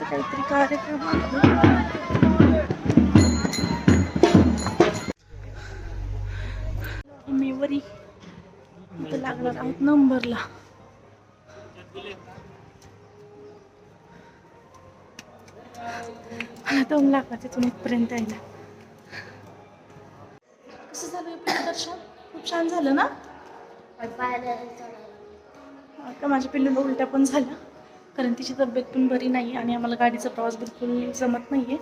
कार्यक्रम आहे. मी वरी इथं लागणार आहोत नंबरला. मला दम लागला तिथून इथपर्यंत यायला. कसं झालं दर्शन खूप छान झालं ना? आता माझ्या पिल्लूला उलट्या पण झाल्या? कारण तिची तब्येत पण बरी नाही आणि आम्हाला गाडीचा प्रवास बिलकुल जमत नाही आहे